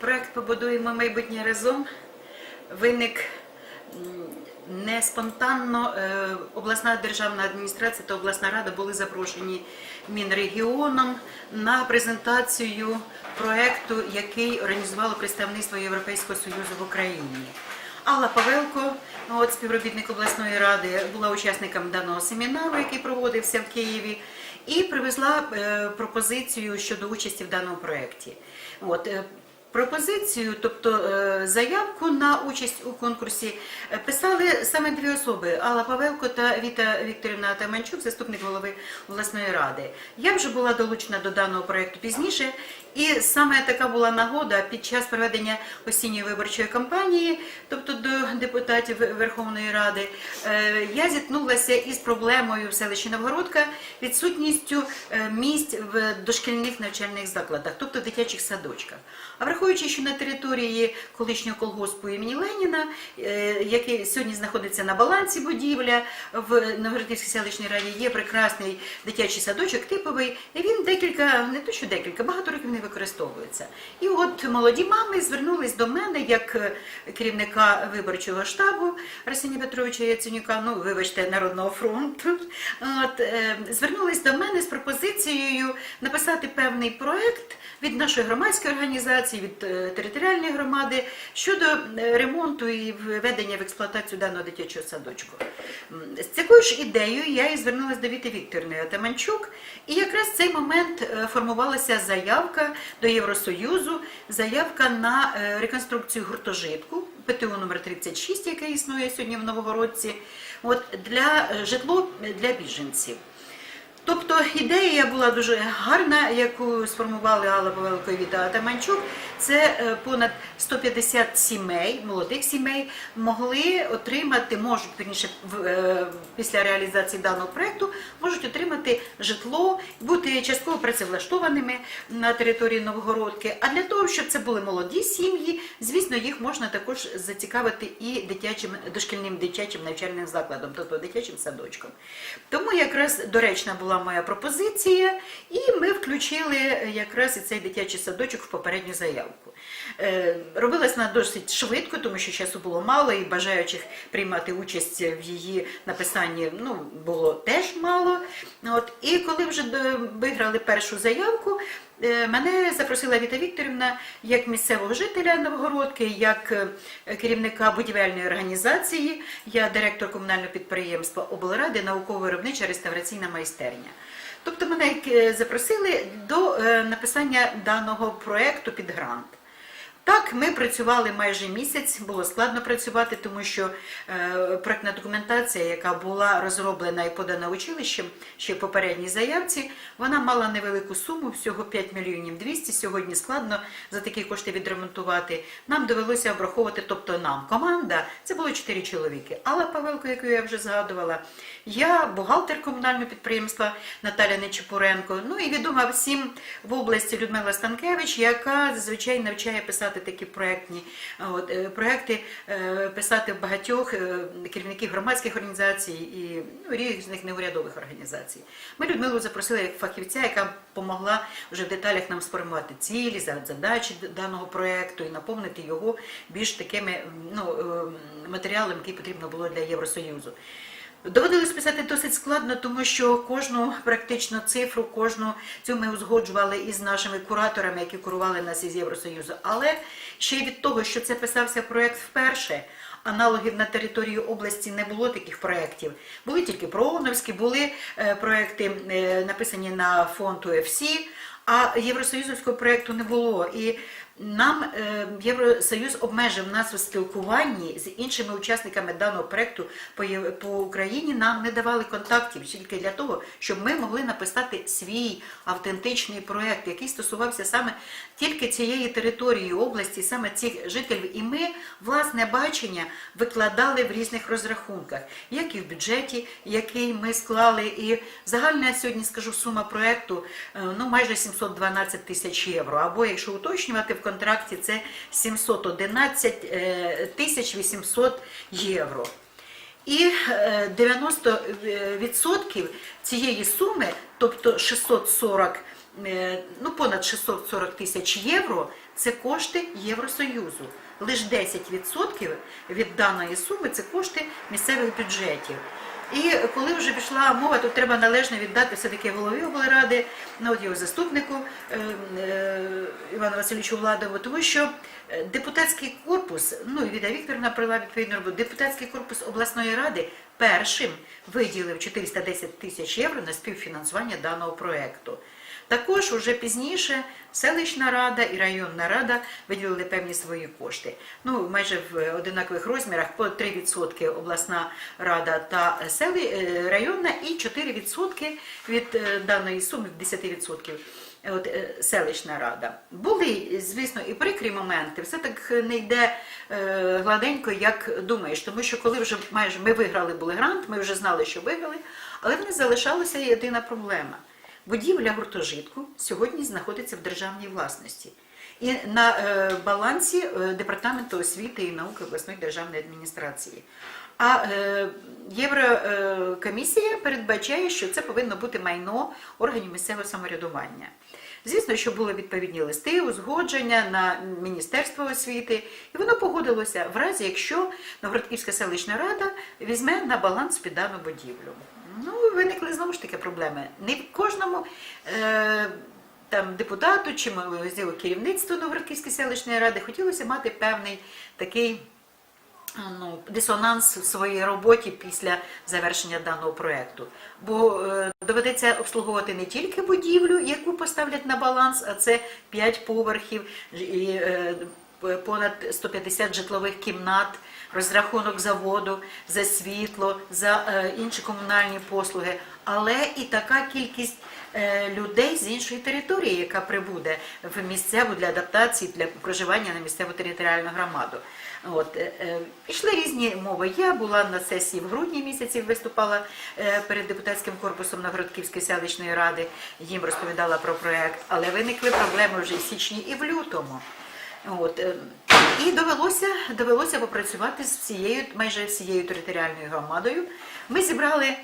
Проект Побудуємо майбутнє разом виник не спонтанно. Е, Обласна державна адміністрація та обласна рада були запрошені Мінрегіоном на презентацію проекту, який організувало представництво Європейського Союзу в Україні. Алла Павелко, от співробітник обласної ради, була учасником даного семінару, який проводився в Києві, і привезла е, пропозицію щодо участі в даному проєкті. Пропозицію, тобто е, заявку на участь у конкурсі, е, писали саме дві особи: Алла Павелко та Віта Вікторівна Таманчук, заступник голови власної ради. Я вже була долучена до даного проєкту пізніше, і саме така була нагода під час проведення осінньої виборчої кампанії, тобто до депутатів Верховної Ради, е, я зіткнулася із проблемою в селищі Новгородка відсутністю е, місць в дошкільних навчальних закладах, тобто в дитячих садочках. А враховуючи, що на території колишнього колгоспу імені Леніна, е, який сьогодні знаходиться на балансі будівля в Новгородській селищній раді, є прекрасний дитячий садочок типовий, і він декілька, не то що декілька, багато років не використовується. І от молоді мами звернулись до мене як е, керівника виборчого штабу Арсенія Петровича Яценюка, ну вибачте, Народного фронту. От, е, звернулись до мене з пропозицією написати певний проект від нашої громадської організації, від е, територіальної громади щодо ремонту і введення в експлуатацію даного дитячого садочку. З такою ж ідеєю я і звернулася до Віти Вікторівни Атаманчук, і якраз в цей момент формувалася заявка до Євросоюзу, заявка на е, реконструкцію гуртожитку. ПТУ номер 36, яке існує сьогодні в Новогородці, от для е, житло для біженців. Тобто ідея була дуже гарна, яку сформували Алла Павелко і Віта Атаманчук. Це е, понад 150 сімей, молодих сімей, могли отримати, можуть вірніше, е, після реалізації даного проекту, можуть отримати житло, бути частково працевлаштованими на території Новгородки. А для того, щоб це були молоді сім'ї, звісно, їх можна також зацікавити і дитячим дошкільним дитячим навчальним закладом, тобто дитячим садочком. Тому якраз доречна була моя пропозиція, і ми включили якраз і цей дитячий садочок в попередню заявку. Е, Робилась вона досить швидко, тому що часу було мало, і бажаючих приймати участь в її написанні ну, було теж мало. От, і коли вже виграли першу заявку, е, мене запросила Віта Вікторівна як місцевого жителя Новгородки, як е, керівника будівельної організації, я директор комунального підприємства облради, науково-виробнича реставраційна майстерня. Тобто мене е, запросили до е, написання даного проекту під грант. Так, ми працювали майже місяць, було складно працювати, тому що е, проектна документація, яка була розроблена і подана училищем ще в попередній заявці, вона мала невелику суму, всього 5 мільйонів 200. Сьогодні складно за такі кошти відремонтувати. Нам довелося обраховувати, тобто нам, команда, це було 4 чоловіки. Алла Павелко, яку я вже згадувала, я бухгалтер комунального підприємства Наталя Нечепуренко, ну і відома всім в області Людмила Станкевич, яка зазвичай навчає писати такі проектні от, е, проекти, е, писати багатьох е, керівників громадських організацій і ну, різних неурядових організацій. Ми Людмилу запросили як фахівця, яка допомогла вже в деталях нам сформувати цілі, задачі даного проекту і наповнити його більш такими ну, е, матеріалами, які потрібно було для Євросоюзу. Доводилось писати досить складно, тому що кожну практично цифру, кожну цю ми узгоджували із нашими кураторами, які курували нас із Євросоюзу. Але ще й від того, що це писався проект вперше, аналогів на території області не було таких проєктів. Були тільки прооновські, були е, проекти е, написані на фонд УФС, а євросоюзовського проєкту не було. І нам е, Євросоюз обмежив нас у спілкуванні з іншими учасниками даного проекту по, по Україні. Нам не давали контактів тільки для того, щоб ми могли написати свій автентичний проект, який стосувався саме тільки цієї території області, саме цих жителів. І ми власне бачення викладали в різних розрахунках, як і в бюджеті, який ми склали. І загальна сьогодні скажу сума проекту е, ну майже 712 тисяч євро. Або якщо уточнювати в контракті, це 711 е, тисяч 800 євро. І е, 90% цієї суми, тобто 640 е, ну, понад 640 тисяч євро це кошти Євросоюзу. Лише 10% від даної суми це кошти місцевих бюджетів. І коли вже пішла мова, тут треба належно віддати все-таки голові облради, ну, от його заступнику е, е, Івану Васильовичу Владову, тому що е, депутатський корпус, ну Віда Вікторівна провела відповідну роботу, депутатський корпус обласної ради першим виділив 410 тисяч євро на співфінансування даного проєкту. Також уже пізніше селищна рада і районна рада виділили певні свої кошти. Ну, майже в одинакових розмірах по 3% обласна рада та сели, е, районна і 4% від е, даної суми, 10%. От, е, селищна рада. Були, звісно, і прикрі моменти, все так не йде е, гладенько, як думаєш. Тому що коли вже майже ми виграли були грант, ми вже знали, що виграли, але в нас залишалася єдина проблема. Будівля гуртожитку сьогодні знаходиться в державній власності. І на е, балансі е, Департаменту освіти і науки обласної державної адміністрації. А е, Єврокомісія передбачає, що це повинно бути майно органів місцевого самоврядування. Звісно, що були відповідні листи, узгодження на Міністерство освіти, і воно погодилося в разі, якщо Новгородківська селищна рада візьме на баланс під дану будівлю. Ну, виникли знову ж таки проблеми. Не в кожному е, там депутату чи можливо керівництву Новгородківської селищної ради хотілося мати певний такий ну, дисонанс в своїй роботі після завершення даного проєкту. Бо е, доведеться обслуговувати не тільки будівлю, яку поставлять на баланс, а це 5 поверхів і е, понад 150 житлових кімнат, розрахунок за воду, за світло, за е, інші комунальні послуги, але і така кількість е, людей з іншої території, яка прибуде в місцеву для адаптації, для проживання на місцеву територіальну громаду. От, е, е, пішли різні мови. Я була на сесії в грудні місяці, виступала е, перед депутатським корпусом Новгородківської селищної ради, їм розповідала про проект, але виникли проблеми вже в січні і в лютому. От, е, і довелося, довелося попрацювати з всією, майже всією територіальною громадою. Ми зібрали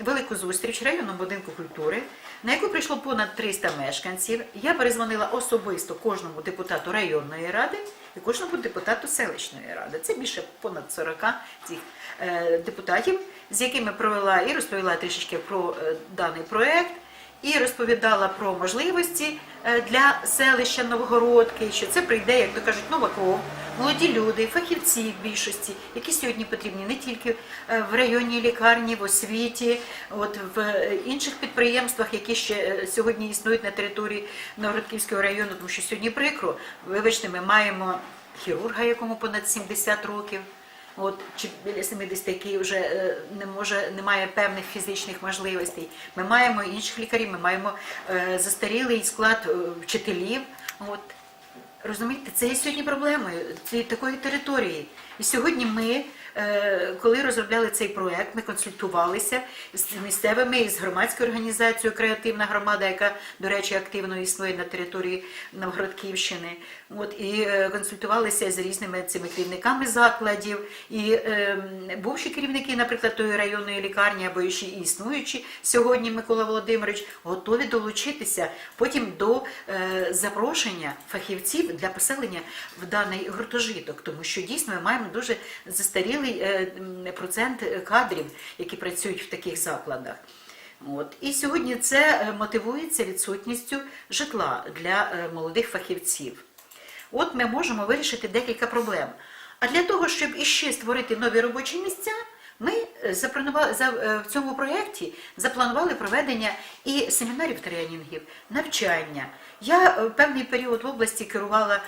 велику зустріч в районному будинку культури, на яку прийшло понад 300 мешканців. Я перезвонила особисто кожному депутату районної ради і кожному депутату селищної ради. Це більше понад 40 цих е, депутатів, з якими провела і розповіла трішечки про е, даний проект. І розповідала про можливості е, для селища Новгородки, що це прийде, як то кажуть, нова кров, молоді люди, фахівці в більшості, які сьогодні потрібні не тільки е, в районній лікарні, в освіті, от в е, інших підприємствах, які ще сьогодні існують на території Новгородківського району, тому що сьогодні прикро, вибачте, ми маємо хірурга, якому понад 70 років. От чи біля 70, який вже е, не може, не має певних фізичних можливостей. Ми маємо інших лікарів, ми маємо е, застарілий склад е, вчителів. От розумієте, це є сьогодні проблемою цієї такої території. І сьогодні ми, коли розробляли цей проект, ми консультувалися з місцевими і з громадською організацією Креативна громада, яка, до речі, активно існує на території Новгородківщини. От і е, консультувалися з різними цими керівниками закладів, і е, бувші керівники, наприклад, тої районної лікарні або ще існуючі сьогодні Микола Володимирович готові долучитися потім до е, запрошення фахівців для поселення в даний гуртожиток, тому що дійсно ми маємо дуже застарілий е, процент кадрів, які працюють в таких закладах. От. І сьогодні це е, мотивується відсутністю житла для е, молодих фахівців. От ми можемо вирішити декілька проблем. А для того, щоб іще створити нові робочі місця, ми в цьому проєкті запланували проведення і семінарів тренінгів, навчання. Я певний період в області керувала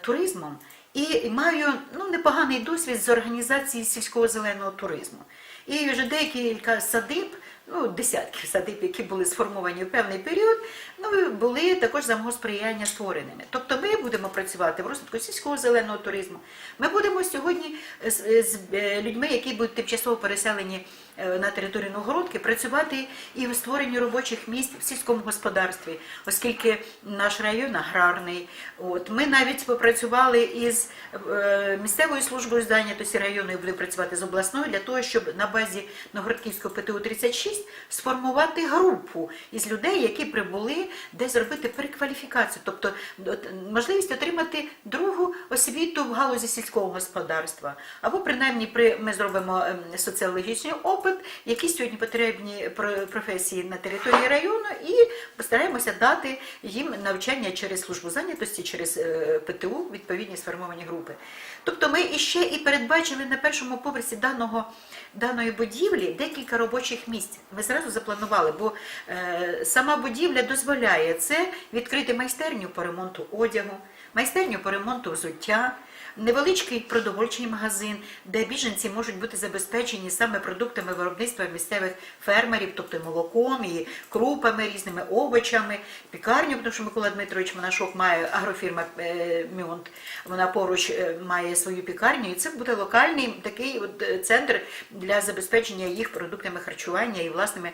туризмом і маю ну, непоганий досвід з організації сільського зеленого туризму. І вже декілька садиб, ну десятки садиб, які були сформовані в певний період, ну були також за мого сприяння створеними. Тобто ми будемо працювати в розвитку сільського зеленого туризму. Ми будемо сьогодні з, з е, людьми, які будуть тимчасово переселені е, на територію Новгородки, працювати і в створенні робочих місць в сільському господарстві, оскільки наш район аграрний. От ми навіть попрацювали із е, місцевою службою зайнятості району і будемо працювати з обласною для того, щоб на базі Новгородківського ПТУ 36 сформувати групу із людей, які прибули де зробити перекваліфікацію, тобто можливість отримати другу освіту в галузі сільського господарства. Або принаймні при ми зробимо ем, соціологічний опит, які сьогодні потрібні професії на території району, і постараємося дати їм навчання через службу зайнятості, через е, ПТУ, відповідні сформовані групи. Тобто ми іще і передбачили на першому поверсі даного, даної будівлі декілька робочих місць. Ми зразу запланували, бо е, сама будівля дозволяє це відкрити майстерню по ремонту одягу, майстерню по ремонту взуття. Невеличкий продовольчий магазин, де біженці можуть бути забезпечені саме продуктами виробництва місцевих фермерів, тобто молоком, і крупами, різними овочами, пікарню, тому що Микола Дмитрович Монашок має агрофірма е, Мюнт, вона поруч е, має свою пікарню, і це буде локальний такий от е, центр для забезпечення їх продуктами харчування і власними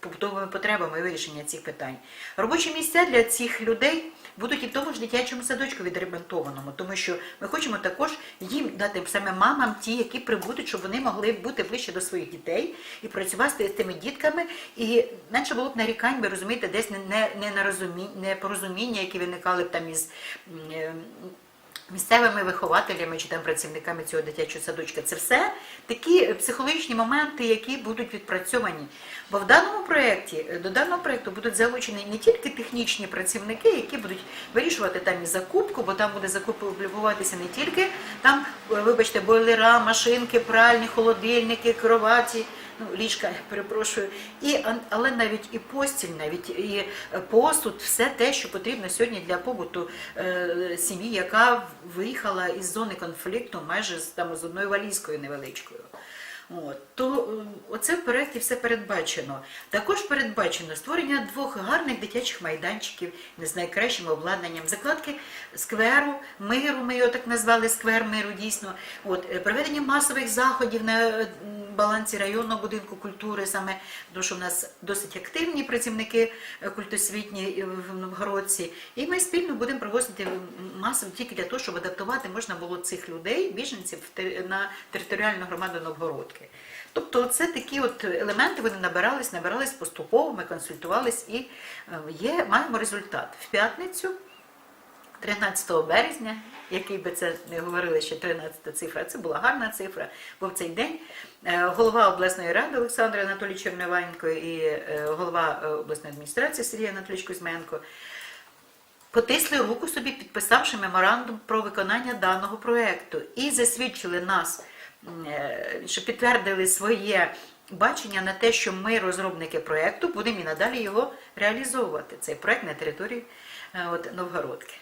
побутовими потребами вирішення цих питань. Робочі місця для цих людей будуть і в тому ж дитячому садочку відремонтованому, тому що ми хочемо також їм дати саме мамам ті, які прибудуть, щоб вони могли бути ближче до своїх дітей і працювати з тими дітками. І менше було б нарікань, ви розумієте, десь не, не, не, не непорозуміння, які виникали б там із. Е, Місцевими вихователями чи там працівниками цього дитячого садочка це все такі психологічні моменти, які будуть відпрацьовані. Бо в даному проєкті до даного проєкту будуть залучені не тільки технічні працівники, які будуть вирішувати там і закупку, бо там буде закуповуватися не тільки там, е, вибачте, бойлера, машинки, пральні, холодильники, кроваті. Ну, ліжка, перепрошую, і але навіть і постіль, навіть і е, посуд, все те, що потрібно сьогодні для побуту е, сім'ї, яка виїхала із зони конфлікту майже там з одною валізкою невеличкою. От, то е, оце в проєкті все передбачено. Також передбачено створення двох гарних дитячих майданчиків з найкращим обладнанням, закладки скверу, миру, ми його так назвали, сквер миру дійсно. От, е, проведення масових заходів на е, балансі районного будинку культури, саме тому що в нас досить активні працівники культосвітні в Новгородці. І ми спільно будемо проводити масово тільки для того, щоб адаптувати можна було цих людей, біженців на територіальну громаду Новгородки. Тобто це такі от елементи, вони набирались, набирались поступово, ми консультувались і е, є, маємо результат. В п'ятницю 13 березня, який би це не говорили, що 13 цифра, це була гарна цифра, бо в цей день е, голова обласної ради Олександр Анатолій Черневенко і е, голова обласної адміністрації Сергій Анатолійович Кузьменко потисли руку собі, підписавши меморандум про виконання даного проєкту і засвідчили нас, що підтвердили своє бачення на те, що ми, розробники проєкту, будемо і надалі його реалізовувати, цей проєкт на території е, Новгородки.